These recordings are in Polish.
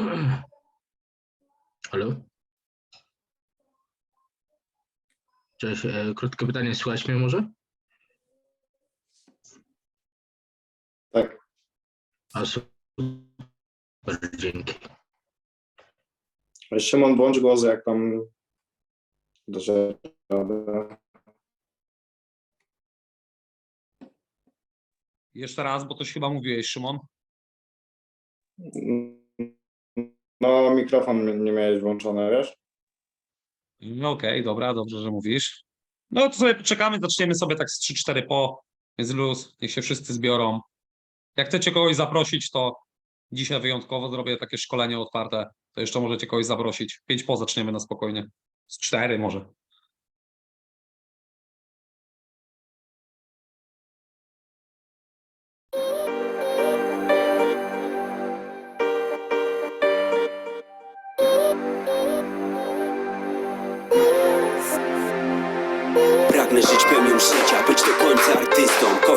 Halo? Cześć, e, krótkie pytanie, słychać mnie może? Tak. A super, dzięki. Szymon, bądź głos, jak tam. Jeszcze raz, bo coś chyba mówiłeś, Szymon. No, mikrofon nie miałeś włączony, wiesz? No Okej, dobra, dobrze, że mówisz. No to sobie poczekamy, zaczniemy sobie tak z 3-4 po, więc luz, niech się wszyscy zbiorą. Jak chcecie kogoś zaprosić, to dzisiaj wyjątkowo zrobię takie szkolenie otwarte, to jeszcze możecie kogoś zaprosić. 5 po zaczniemy na spokojnie. Z 4 może.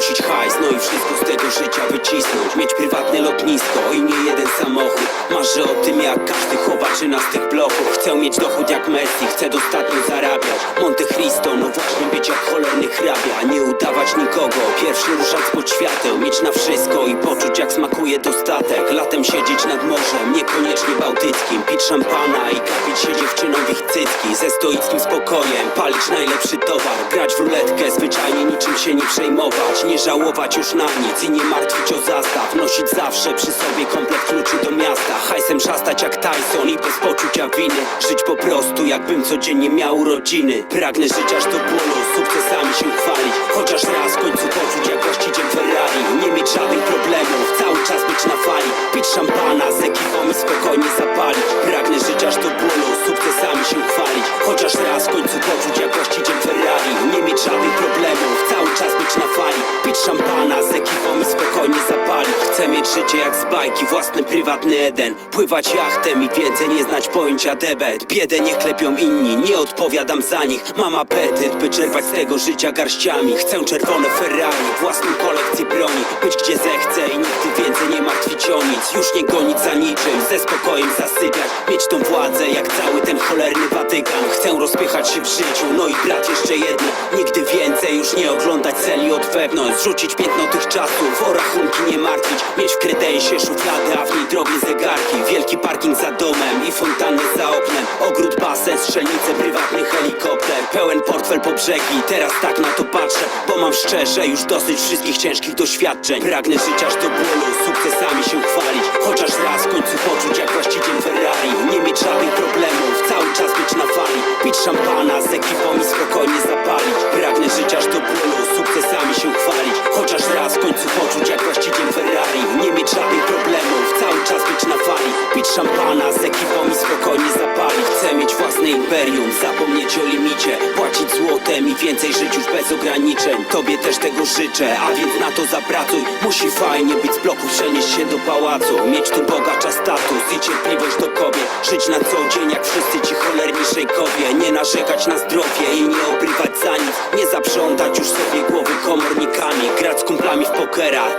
Kosić hajs, no i wszystko z tego życia wycisnąć Mieć prywatne lotnisko i nie jeden samochód. Marzę o tym jak każdy chowaczy nas tych bloków. Chcę mieć dochód jak Messi, chcę dostatnio zarabiać. Monte Cristo, no właśnie być jak cholerny hrabia Nie udawać nikogo, pierwszy ruszać pod świateł Mieć na wszystko i poczuć jak smakuje dostatek. Latem siedzieć nad morzem, niekoniecznie bałtyckim. Pić szampana i kapić się dziewczyną w ich cycki. Ze stoickim spokojem, palić najlepszy towar. Grać w ruletkę, zwyczajnie niczym się nie przejmować. Nie żałować już na nic i nie martwić o zastaw. Nosić zawsze przy sobie komplet kluczy do miasta. Hajsem szastać jak Tyson i bez poczucia winy. Żyć po prostu jakbym codziennie miał urodziny Pragnę żyć aż do bólu, sukcesami się chwalić. Chociaż raz w końcu poczuć jak właściciel Ferrari. Nie mieć żadnych problemów, cały czas być na fali. Pić szampana z ekipą i spokojnie zapalić. Pragnę żyć aż do bólu, sukcesami się chwalić. Chociaż raz w końcu poczuć jak właściciel Ferrari mieć żadnych problemów, cały czas być na fali Pić szampana. Z ekipą i spokojnie zapalić Chcę mieć życie jak z bajki, własny prywatny Eden. Pływać jachtem i więcej nie znać pojęcia debet. Biedę nie klepią inni, nie odpowiadam za nich. Mam apetyt, by czerpać z tego życia garściami. Chcę czerwone Ferrari, własną kolekcję broni. Być gdzie zechcę i nigdy więcej nie martwić o nic. Już nie gonić za niczym, ze spokojem zasypiać. Mieć tą władzę jak cały ten cholerny Watykan. Chcę rozpychać się w życiu, no i brat jeszcze jedno Nigdy więcej już nie oglądać celi od wewnątrz Zrzucić piętno tych czasów, o rachunki nie martwić Mieć w kredensie szufladę, a w niej drogie zegarki Wielki parking za domem i fontannę za oknem Ogród, basen, strzelnice, prywatny helikopter Pełen portfel po brzegi, teraz tak na to patrzę Bo mam szczerze już dosyć wszystkich ciężkich doświadczeń Pragnę żyć aż do bólu, sukcesami się chwalić Chociaż raz w końcu poczuć jak właściciel Ferrari Nie mieć żadnych problemów, czas być na fali. Pić szampana z ekipą i spokojnie zapalić. Pragnę żyć aż do bólu, sukcesami się chwalić. Chociaż raz w końcu poczuć jak właściciel Ferrari Nie mieć żadnych problemów, cały czas być na fali. Pić szampana z ekipą i spokojnie zapalić. Chcę mieć własne imperium, zapomnieć o limicie. Płacić złotem i więcej żyć już bez ograniczeń. Tobie też tego życzę, a więc na to zapracuj. Musi fajnie być z bloku, przenieść się do pałacu. Mieć tu bogacza status i cierpliwość do kobiet. Żyć na co dzień jak wszyscy ci cholerni szejkowie Nie narzekać na zdrowie i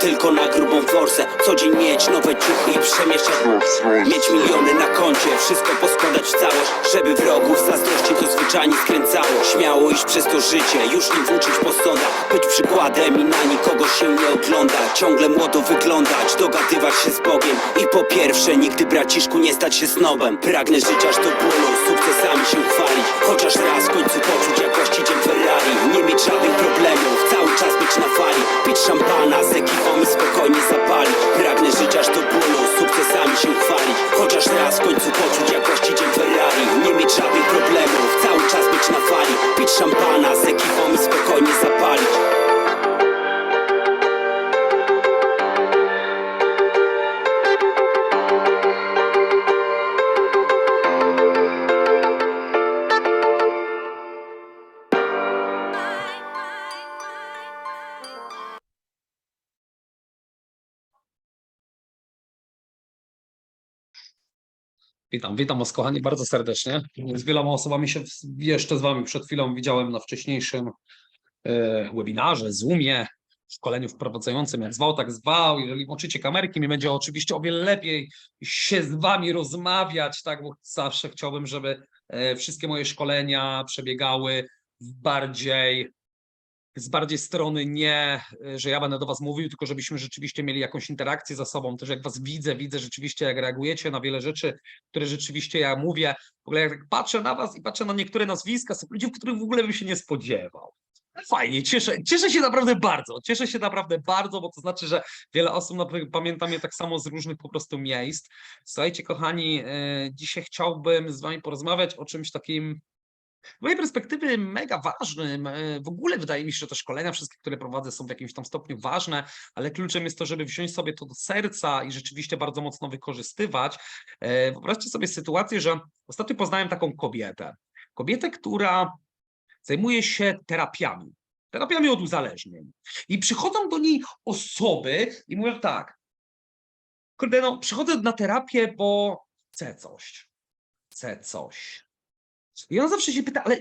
tylko na grubą forsę. Co dzień mieć nowe ciuchy i przemieszczać Mieć miliony na koncie, wszystko poskładać w całość. Żeby wrogów Zazdrości to zwyczajnie skręcało. Śmiało iść przez to życie Już nie włóczyć po sądach Być przykładem i na nikogo się nie oglądać Ciągle młodo wyglądać Dogadywać się z Bogiem. I po pierwsze nigdy braciszku nie stać się snobem. Pragnę żyć aż do bólu Sukcesami się chwalić. Chociaż raz w końcu poczuć jak właściciel Nie mieć żadnych problemów. Cały czas być na fali Pić szampana z ekipą i spokojnie zapalić Pragnę żyć aż do bólu Sukcesami się chwalić Chociaż raz w końcu poczuć jak właściciel Ferrari. Nie mieć żadnych problemów Cały czas być na fali. Pić szampana z ekipą i spokojnie zapalić Witam, witam was kochani bardzo serdecznie. Z wieloma osobami się jeszcze z wami przed chwilą widziałem na wcześniejszym e, webinarze, Zoomie, szkoleniu wprowadzającym, jak zwał, tak zwał. Jeżeli włączycie kamerki, mi będzie oczywiście o wiele lepiej się z wami rozmawiać, tak, bo zawsze chciałbym, żeby e, wszystkie moje szkolenia przebiegały w bardziej z bardziej strony nie, y, że ja będę do Was mówił, tylko żebyśmy rzeczywiście mieli jakąś interakcję ze sobą. Też jak Was widzę, widzę rzeczywiście, jak reagujecie na wiele rzeczy, które rzeczywiście ja mówię. W ogóle jak patrzę na Was i patrzę na niektóre nazwiska, są ludzie, których w ogóle bym się nie spodziewał. Fajnie, cieszę, cieszę się naprawdę bardzo, cieszę się naprawdę bardzo, bo to znaczy, że wiele osób pamięta mnie tak samo z różnych po prostu miejsc. Słuchajcie, kochani, y, dzisiaj chciałbym z Wami porozmawiać o czymś takim z mojej perspektywy mega ważnym. e, W ogóle wydaje mi się, że te szkolenia wszystkie, które prowadzę, są w jakimś tam stopniu ważne, ale kluczem jest to, żeby wziąć sobie to do serca i rzeczywiście bardzo mocno wykorzystywać. E, Wyobraźcie sobie sytuację, że ostatnio poznałem taką kobietę. Kobietę, która zajmuje się terapiami. Terapiami od uzależnień. I przychodzą do niej osoby i mówią tak. Kurde, no, przychodzę na terapię, bo chcę coś. Chcę coś. I ona zawsze się pyta, ale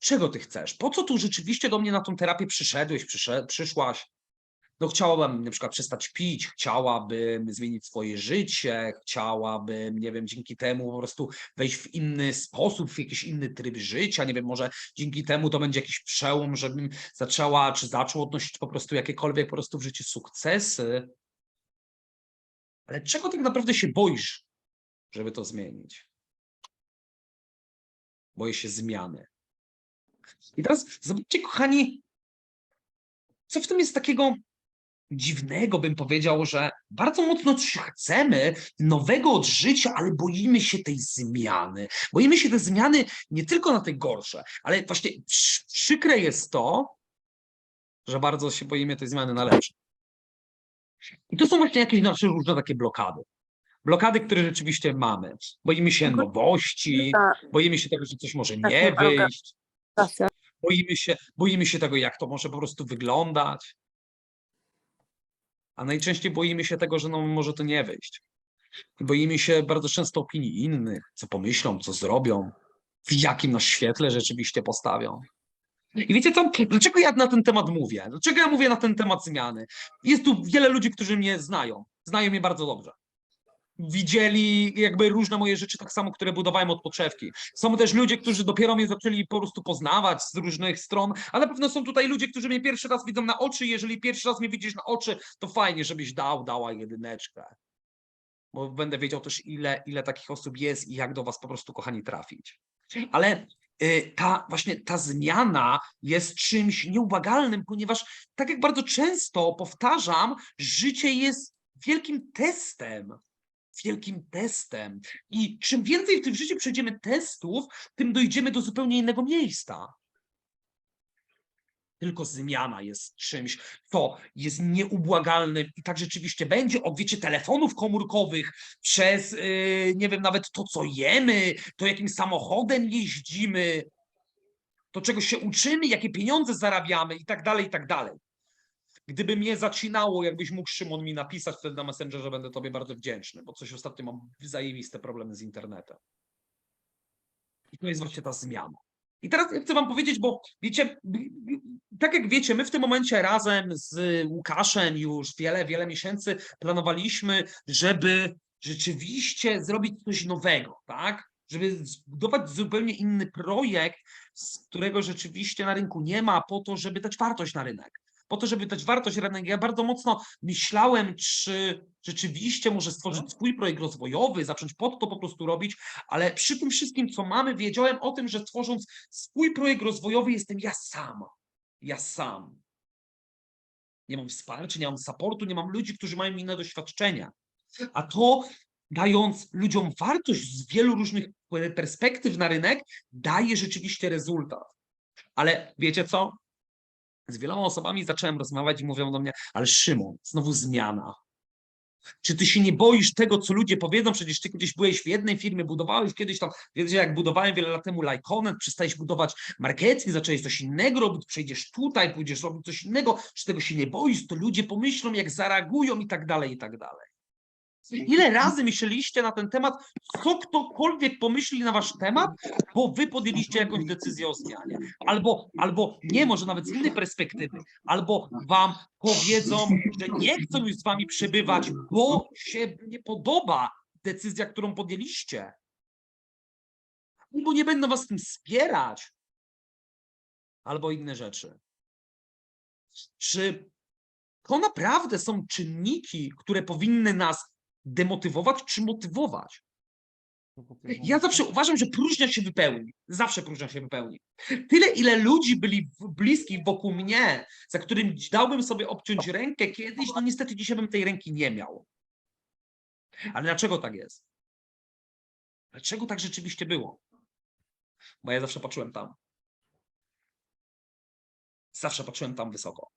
czego ty chcesz? Po co tu rzeczywiście do mnie na tą terapię przyszedłeś, przyszedł, przyszłaś? No chciałabym na przykład przestać pić, chciałabym zmienić swoje życie, chciałabym, nie wiem, dzięki temu po prostu wejść w inny sposób, w jakiś inny tryb życia, nie wiem, może dzięki temu to będzie jakiś przełom, żebym zaczęła, czy zaczął odnosić po prostu jakiekolwiek po prostu w życiu sukcesy. Ale czego tak naprawdę się boisz, żeby to zmienić? Boję się zmiany. I teraz zobaczcie, kochani, co w tym jest takiego dziwnego, bym powiedział, że bardzo mocno coś chcemy nowego od życia, ale boimy się tej zmiany. Boimy się tej zmiany nie tylko na te gorsze, ale właśnie przy- przykre jest to, że bardzo się boimy tej zmiany na lepsze. I to są właśnie jakieś nasze różne takie blokady. Blokady, które rzeczywiście mamy. Boimy się nowości, Tak, boimy się tego, że coś może Tak, nie wyjść, boimy się, boimy się tego, jak to może po prostu wyglądać. A najczęściej boimy się tego, że no, może to nie wyjść. Boimy się bardzo często opinii innych, co pomyślą, co zrobią, w jakim nas świetle rzeczywiście postawią. I wiecie co, dlaczego ja na ten temat mówię? Dlaczego ja mówię na ten temat zmiany? Jest tu wiele ludzi, którzy mnie znają. Znają mnie bardzo dobrze. Widzieli jakby różne moje rzeczy, tak samo, które budowałem od podszewki. Są też ludzie, którzy dopiero mnie zaczęli po prostu poznawać z różnych stron, a na pewno są tutaj ludzie, którzy mnie pierwszy raz widzą na oczy. Jeżeli pierwszy raz mnie widzisz na oczy, to fajnie, żebyś dał, dała jedyneczkę. Bo będę wiedział też, ile, ile takich osób jest i jak do was po prostu, kochani, trafić. Ale y, ta właśnie ta zmiana jest czymś nieubłagalnym, ponieważ tak jak bardzo często powtarzam, życie jest wielkim testem. Wielkim testem. I czym więcej w tym życiu przejdziemy testów, tym dojdziemy do zupełnie innego miejsca. Tylko zmiana jest czymś, co jest nieubłagalnym i tak rzeczywiście będzie. Od wiecie, telefonów komórkowych, przez yy, nie wiem, nawet to, co jemy, to jakim samochodem jeździmy, to czego się uczymy, jakie pieniądze zarabiamy i tak dalej, i tak dalej. Gdyby mnie zacinało, jakbyś mógł Szymon mi napisać wtedy na Messengerze, będę tobie bardzo wdzięczny, bo coś ostatnio mam zajebiste problemy z internetem. I to jest właśnie ta zmiana. I teraz chcę wam powiedzieć, bo wiecie, tak jak wiecie, my w tym momencie razem z Łukaszem już wiele, wiele miesięcy planowaliśmy, żeby rzeczywiście zrobić coś nowego, tak? żeby zbudować zupełnie inny projekt, z którego rzeczywiście na rynku nie ma, po to, żeby dać wartość na rynek. Po to, żeby dać wartość rynek. Ja bardzo mocno myślałem, czy rzeczywiście może stworzyć swój projekt rozwojowy, zacząć pod to po prostu robić, ale przy tym wszystkim, co mamy, wiedziałem o tym, że tworząc swój projekt rozwojowy, jestem ja sam. Ja sam. Nie mam wsparcia, nie mam supportu, nie mam ludzi, którzy mają inne doświadczenia. A to dając ludziom wartość z wielu różnych perspektyw na rynek, daje rzeczywiście rezultat. Ale wiecie co? Z wieloma osobami zacząłem rozmawiać i mówią do mnie, ale Szymon, znowu zmiana. Czy ty się nie boisz tego, co ludzie powiedzą? Przecież ty kiedyś byłeś w jednej firmie, budowałeś kiedyś tam, wiecie, jak budowałem wiele lat temu Lyconet, przestałeś budować marketing, zacząłeś coś innego robić, przejdziesz tutaj, pójdziesz robić coś innego, czy tego się nie boisz, to ludzie pomyślą, jak zareagują i tak dalej, i tak dalej. Ile razy myśleliście na ten temat, co ktokolwiek pomyśli na wasz temat, bo wy podjęliście jakąś decyzję o zmianie. Albo, albo nie, może nawet z innej perspektywy, albo wam powiedzą, że nie chcą już z wami przebywać, bo się nie podoba decyzja, którą podjęliście. Albo nie będą was w tym wspierać. Albo inne rzeczy. Czy to naprawdę są czynniki, które powinny nas demotywować czy motywować? Ja zawsze uważam, że próżnia się wypełni. Zawsze próżnia się wypełni. Tyle, ile ludzi byli bliskich wokół mnie, za którym dałbym sobie obciąć rękę kiedyś, no niestety dzisiaj bym tej ręki nie miał. Ale dlaczego tak jest? Dlaczego tak rzeczywiście było? Bo ja zawsze patrzyłem tam. Zawsze patrzyłem tam wysoko.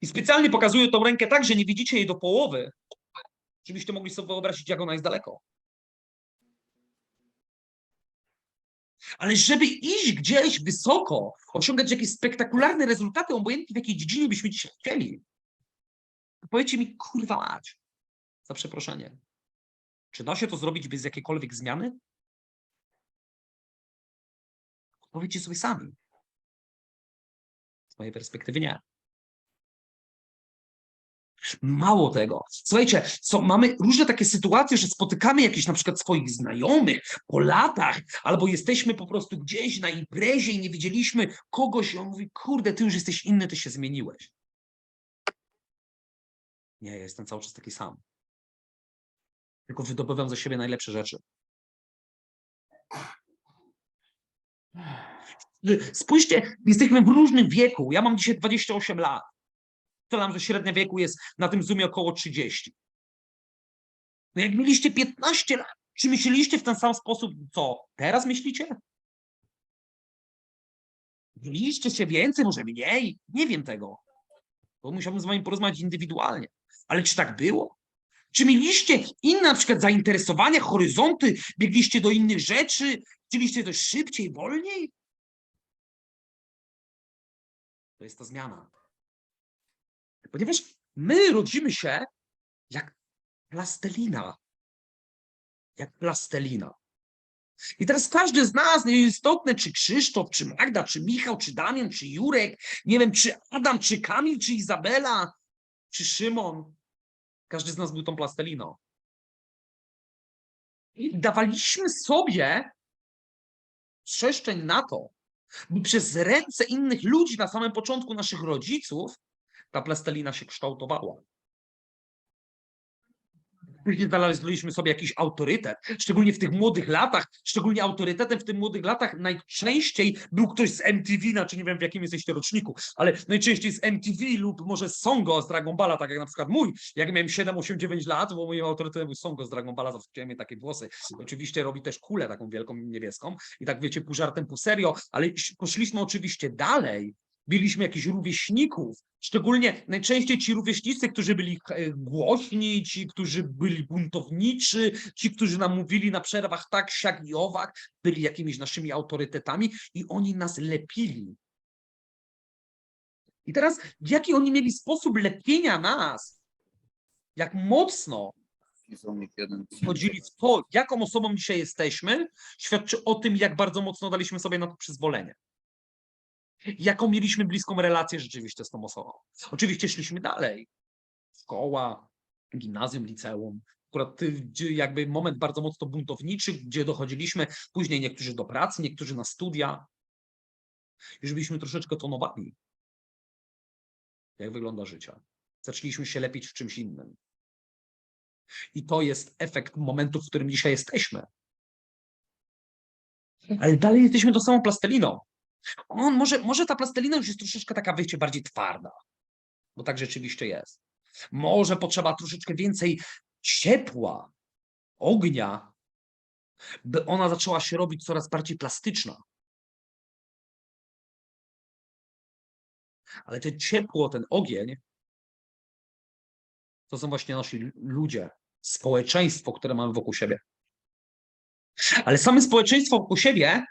I specjalnie pokazuję tą rękę tak, że nie widzicie jej do połowy, żebyście mogli sobie wyobrazić, jak ona jest daleko. Ale żeby iść gdzieś wysoko, osiągać jakieś spektakularne rezultaty, obojętnie w jakiej dziedzinie byśmy dzisiaj chcieli, to powiedzcie mi, kurwa mać, za przeproszenie. Czy da się to zrobić bez jakiejkolwiek zmiany? Powiedzcie sobie sami. Z mojej perspektywy nie. Mało tego. Słuchajcie, co, mamy różne takie sytuacje, że spotykamy jakichś na przykład swoich znajomych po latach, albo jesteśmy po prostu gdzieś na imprezie i nie widzieliśmy kogoś i on mówi, kurde, ty już jesteś inny, ty się zmieniłeś. Nie, ja jestem cały czas taki sam. Tylko wydobywam ze siebie najlepsze rzeczy. Spójrzcie, jesteśmy w różnym wieku. Ja mam dzisiaj 28 lat. Strzelam, że średnia wieku jest na tym Zoomie około 30. No jak mieliście 15 lat, czy myśleliście w ten sam sposób, co teraz myślicie? Mieliście się więcej, może mniej? Nie wiem tego. Bo musiałbym z wami porozmawiać indywidualnie. Ale czy tak było? Czy mieliście inne na przykład zainteresowania, horyzonty, biegliście do innych rzeczy, chcieliście coś szybciej, wolniej? To jest ta zmiana. Ponieważ my rodzimy się jak plastelina. Jak plastelina. I teraz każdy z nas, nieistotne czy Krzysztof, czy Magda, czy Michał, czy Damian, czy Jurek, nie wiem, czy Adam, czy Kamil, czy Izabela, czy Szymon, każdy z nas był tą plasteliną. I dawaliśmy sobie przestrzeń na to, by przez ręce innych ludzi na samym początku naszych rodziców ta plastelina się kształtowała. Później znaleźliśmy sobie jakiś autorytet, szczególnie w tych młodych latach, szczególnie autorytetem w tych młodych latach najczęściej był ktoś z MTV, znaczy nie wiem w jakim jesteście roczniku, ale najczęściej z MTV lub może Songo z Dragon Balla, tak jak na przykład mój, jak miałem 7, 8, 9 lat, bo moim autorytetem był Songo z Dragon Balla, zawsze mieć takie włosy. Oczywiście robi też kulę taką wielką niebieską i tak wiecie, pół żartem, pół serio, ale poszliśmy oczywiście dalej, mieliśmy jakichś rówieśników, szczególnie najczęściej ci rówieśnicy, którzy byli e, głośni, ci, którzy byli buntowniczy, ci, którzy nam mówili na przerwach tak, siak i owak, byli jakimiś naszymi autorytetami i oni nas lepili. I teraz, jaki oni mieli sposób lepienia nas, jak mocno wchodzili w to, jaką osobą dzisiaj jesteśmy, świadczy o tym, jak bardzo mocno daliśmy sobie na to przyzwolenie jaką mieliśmy bliską relację rzeczywiście z tą osobą. Oczywiście szliśmy dalej. Szkoła, gimnazjum, liceum, akurat y, jakby moment bardzo mocno buntowniczy, gdzie dochodziliśmy później niektórzy do pracy, niektórzy na studia. Już byliśmy troszeczkę tonowani, jak wygląda życie. Zaczęliśmy się lepić w czymś innym. I to jest efekt momentu, w którym dzisiaj jesteśmy. Ale dalej jesteśmy tą samą plasteliną. On może, może ta plastelina już jest troszeczkę taka, wiecie, bardziej twarda. Bo tak rzeczywiście jest. Może potrzeba troszeczkę więcej ciepła, ognia, by ona zaczęła się robić coraz bardziej plastyczna. Ale to ciepło, ten ogień, to są właśnie nasi ludzie, społeczeństwo, które mamy wokół siebie. Ale same społeczeństwo wokół siebie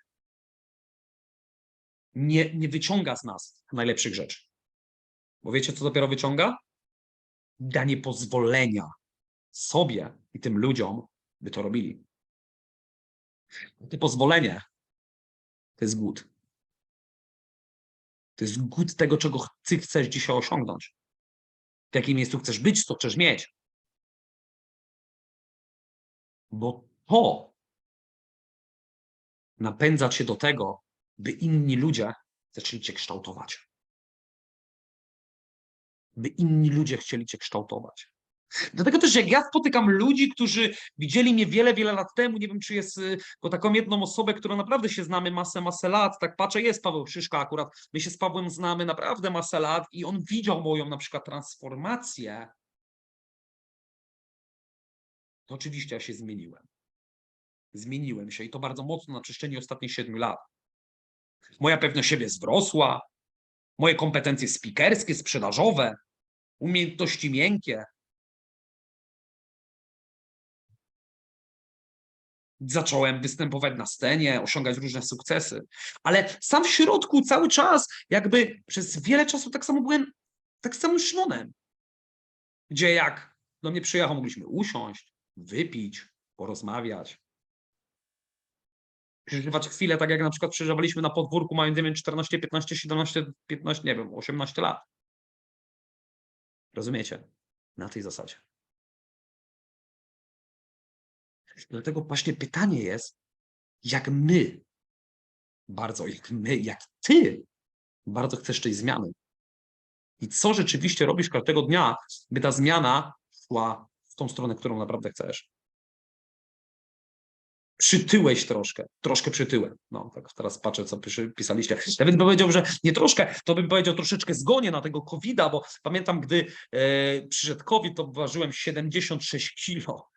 nie, nie wyciąga z nas najlepszych rzeczy. Bo wiecie, co dopiero wyciąga? Danie pozwolenia sobie i tym ludziom, by to robili. To pozwolenie to jest głód. To jest głód tego, czego ty chcesz dzisiaj osiągnąć. W jakim miejscu chcesz być, co chcesz mieć. Bo to napędza cię do tego, by inni ludzie zaczęli cię kształtować. By inni ludzie chcieli cię kształtować. Dlatego też jak ja spotykam ludzi, którzy widzieli mnie wiele, wiele lat temu, nie wiem czy jest y, bo taką jedną osobę, którą naprawdę się znamy masę, masę lat, tak patrzę, jest Paweł Szyszka akurat, my się z Pawłem znamy naprawdę masę lat i on widział moją na przykład transformację, to oczywiście ja się zmieniłem. Zmieniłem się i to bardzo mocno na przestrzeni ostatnich siedmiu lat. Moja pewność siebie wzrosła, moje kompetencje spikerskie, sprzedażowe, umiejętności miękkie. Zacząłem występować na scenie, osiągać różne sukcesy, ale sam w środku cały czas, jakby przez wiele czasu tak samo byłem tak samym Szymonem, gdzie jak do mnie przyjechał, mogliśmy usiąść, wypić, porozmawiać, przeżywać chwilę, tak jak na przykład przeżywaliśmy na podwórku, mając, nie wiem, 14, 15, 17, 15, nie wiem, 18 lat. Rozumiecie? Na tej zasadzie. Dlatego właśnie pytanie jest, jak my, bardzo jak my, jak ty, bardzo chcesz tej zmiany. I co rzeczywiście robisz każdego dnia, by ta zmiana szła w tą stronę, którą naprawdę chcesz przytyłeś troszkę, troszkę przytyłem. No, tak teraz patrzę, co pisaliście. Ja bym powiedział, że nie troszkę, to bym powiedział troszeczkę zgonię na tego COVID-a, bo pamiętam, gdy e, przyszedł COVID, to ważyłem 76 kilo.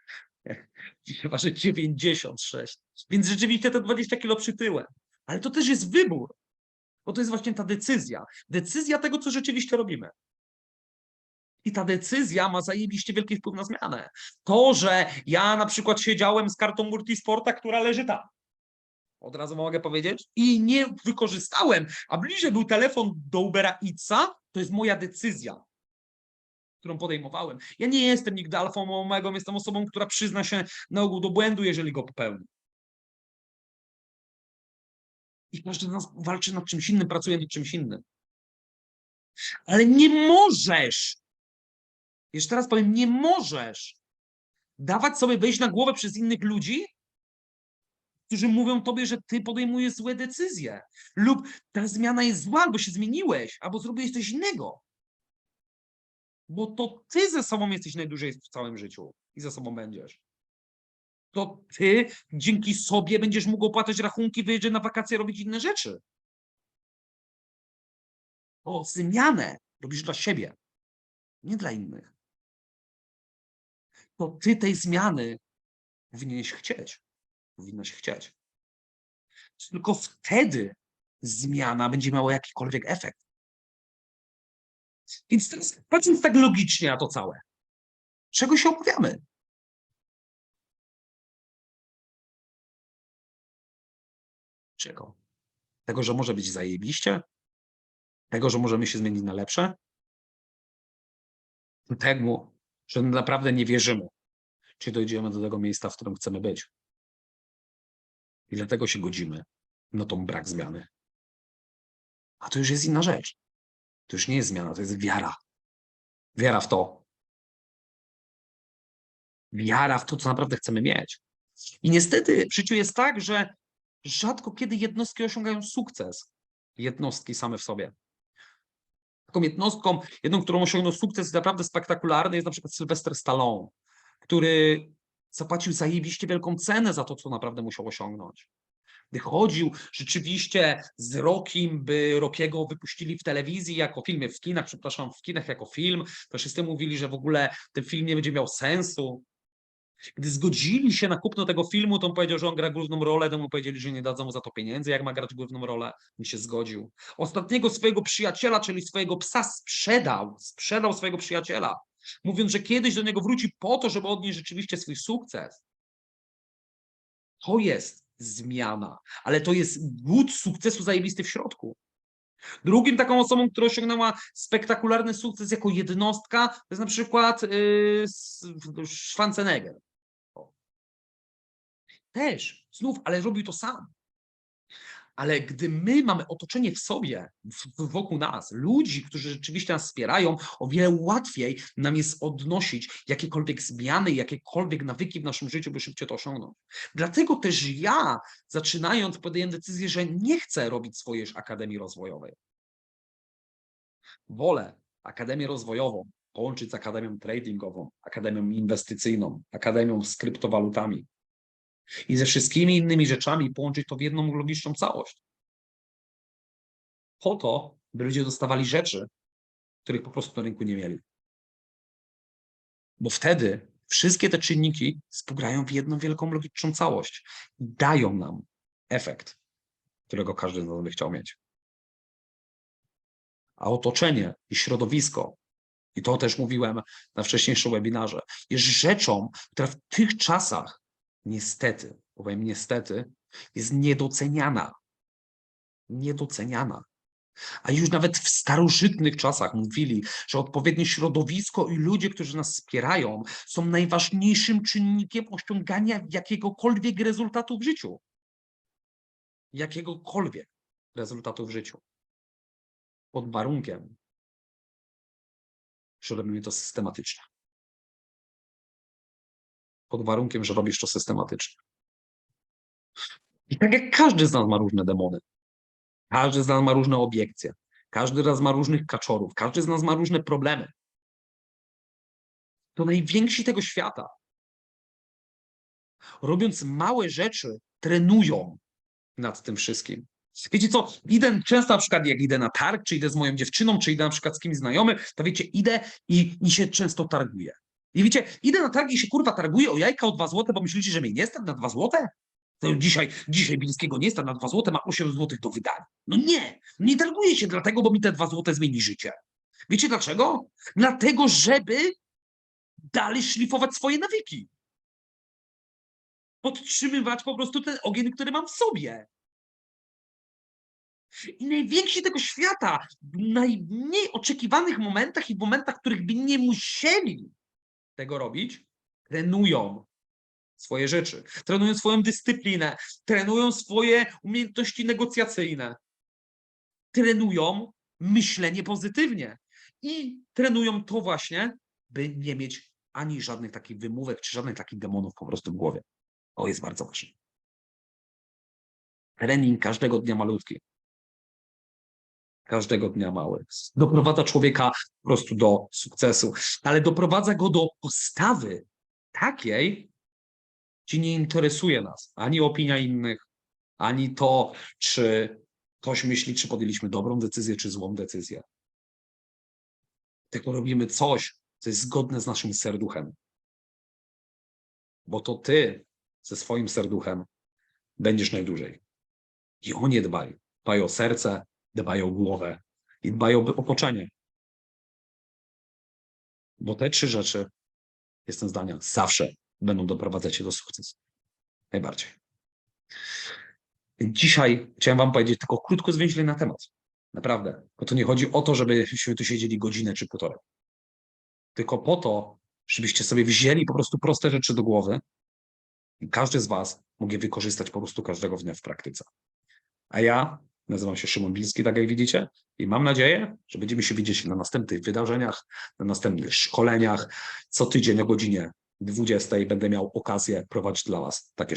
Dzisiaj ważę 96. Więc rzeczywiście te 20 kilo przytyłem. Ale to też jest wybór, bo to jest właśnie ta decyzja. Decyzja tego, co rzeczywiście robimy. I ta decyzja ma zajebiście wielki wpływ na zmianę. To, że ja na przykład siedziałem z kartą Multisporta, która leży tam. Od razu mogę powiedzieć. I nie wykorzystałem, a bliżej był telefon do Ubera Eatsa, to jest moja decyzja, którą podejmowałem. Ja nie jestem nigdy alfą omegą, jestem osobą, która przyzna się na ogół do błędu, jeżeli go popełni. I każdy z nas walczy nad czymś innym, pracuje nad czymś innym. Ale nie możesz jeszcze raz powiem, nie możesz dawać sobie wejść na głowę przez innych ludzi, którzy mówią tobie, że ty podejmujesz złe decyzje lub ta zmiana jest zła, albo się zmieniłeś, albo zrobiłeś coś innego. Bo to ty ze sobą jesteś najdłużej w całym życiu i ze sobą będziesz. To ty dzięki sobie będziesz mógł opłacać rachunki, wyjeżdżać na wakacje, robić inne rzeczy. O zmianę robisz dla siebie, nie dla innych to ty tej zmiany powinieneś chcieć. Powinnaś chcieć. Tylko wtedy zmiana będzie miała jakikolwiek efekt. Więc teraz patrząc tak logicznie na to całe, czego się obawiamy? Czego? Tego, że może być zajebiście? Tego, że możemy się zmienić na lepsze? Tego, że naprawdę nie wierzymy, czy dojdziemy do tego miejsca, w którym chcemy być. I dlatego się godzimy na tą brak zmiany. A to już jest inna rzecz. To już nie jest zmiana, to jest wiara. Wiara w to. wiara w to, co naprawdę chcemy mieć. I niestety w życiu jest tak, że rzadko kiedy jednostki osiągają sukces. Jednostki same w sobie. Taką jednostką, jedną, którą osiągnął sukces naprawdę spektakularny, jest na przykład Sylwester Stallone, który zapłacił zajebiście wielką cenę za to, co naprawdę musiał osiągnąć. Gdy chodził rzeczywiście z Rokim, by Rokiego wypuścili w telewizji jako filmie, w kinach, przepraszam, w kinach jako film, to wszyscy mówili, że w ogóle ten film nie będzie miał sensu. Gdy zgodzili się na kupno tego filmu, to on powiedział, że on gra główną rolę, to mu powiedzieli, że nie dadzą mu za to pieniędzy, jak ma grać główną rolę. On się zgodził. Ostatniego swojego przyjaciela, czyli swojego psa sprzedał, sprzedał swojego przyjaciela, mówiąc, że kiedyś do niego wróci po to, żeby odnieść rzeczywiście swój sukces. To jest zmiana, ale to jest głód sukcesu zajebisty w środku. Drugim taką osobą, która osiągnęła spektakularny sukces jako jednostka, to jest na przykład yy, Schwarzenegger. Też, znów, ale robił to sam. Ale gdy my mamy otoczenie w sobie, wokół nas, ludzi, którzy rzeczywiście nas wspierają, o wiele łatwiej nam jest odnosić jakiekolwiek zmiany, jakiekolwiek nawyki w naszym życiu, by szybciej to osiągnąć. Dlatego też ja, zaczynając, podjąłem decyzję, że nie chcę robić swojej akademii rozwojowej. Wolę akademię rozwojową połączyć z akademią tradingową, akademią inwestycyjną, akademią z kryptowalutami i ze wszystkimi innymi rzeczami połączyć to w jedną logiczną całość. Po to, by ludzie dostawali rzeczy, których po prostu na rynku nie mieli. Bo wtedy wszystkie te czynniki współgrają w jedną wielką logiczną całość i dają nam efekt, którego każdy z nas by chciał mieć. A otoczenie i środowisko, i to też mówiłem na wcześniejszym webinarze, jest rzeczą, która w tych czasach niestety, powiem niestety, jest niedoceniana. Niedoceniana. A już nawet w starożytnych czasach mówili, że odpowiednie środowisko i ludzie, którzy nas wspierają, są najważniejszym czynnikiem osiągania jakiegokolwiek rezultatu w życiu. Jakiegokolwiek rezultatu w życiu. Pod warunkiem, że robimy to systematycznie. Pod warunkiem, że robisz to systematycznie. I tak jak każdy z nas ma różne demony. Każdy z nas ma różne obiekcje. Każdy z nas ma różnych kaczorów. Każdy z nas ma różne problemy. To najwięksi tego świata. Robiąc małe rzeczy, trenują nad tym wszystkim. Wiecie co, idę często na przykład jak idę na targ, czy idę z moją dziewczyną, czy idę na przykład z kimś znajomym, to wiecie, idę i, i się często targuję. I wiecie, idę na targ i się kurwa targuję o jajka o 2 złote, bo myślicie, że mnie nie stać na 2 złote? To dzisiaj, dzisiaj Bińskiego nie stać na 2 złote, ma 8 złotych do wydania. No nie, nie targuję się dlatego, bo mi te 2 złote zmieni życie. Wiecie dlaczego? Dlatego, żeby dalej szlifować swoje nawyki. Podtrzymywać po prostu ten ogień, który mam w sobie. I najwięksi tego świata w najmniej oczekiwanych momentach i w momentach, których by nie musieli tego robić, trenują swoje rzeczy, trenują swoją dyscyplinę, trenują swoje umiejętności negocjacyjne, trenują myślenie pozytywnie i trenują to właśnie, by nie mieć ani żadnych takich wymówek, czy żadnych takich demonów po prostu w głowie. To jest bardzo ważne. Trening każdego dnia malutki. Każdego dnia mały. Doprowadza człowieka po prostu do sukcesu, ale doprowadza go do postawy takiej, gdzie nie interesuje nas ani opinia innych, ani to, czy ktoś myśli, czy podjęliśmy dobrą decyzję, czy złą decyzję. Tylko robimy coś, co jest zgodne z naszym serduchem. Bo to ty ze swoim serduchem będziesz najdłużej. I o nie dbaj. Dbaj o serce, dbaj o głowę i dbaj o otoczenie. Bo te trzy rzeczy, jestem zdania, zawsze będą doprowadzać się do sukcesu. Najbardziej. Dzisiaj chciałem wam powiedzieć tylko krótko zwięźle na temat. Naprawdę. Bo to nie chodzi o to, żebyśmy tu siedzieli godzinę czy półtorej. Tylko po to, żebyście sobie wzięli po prostu proste rzeczy do głowy i każdy z was mógł je wykorzystać po prostu każdego dnia w praktyce. A ja nazywam się Szymon Bilski, tak jak widzicie, i mam nadzieję, że będziemy się widzieć na następnych wydarzeniach, na następnych szkoleniach, co tydzień o godzinie 20 będę miał okazję prowadzić dla Was takie szkolenie.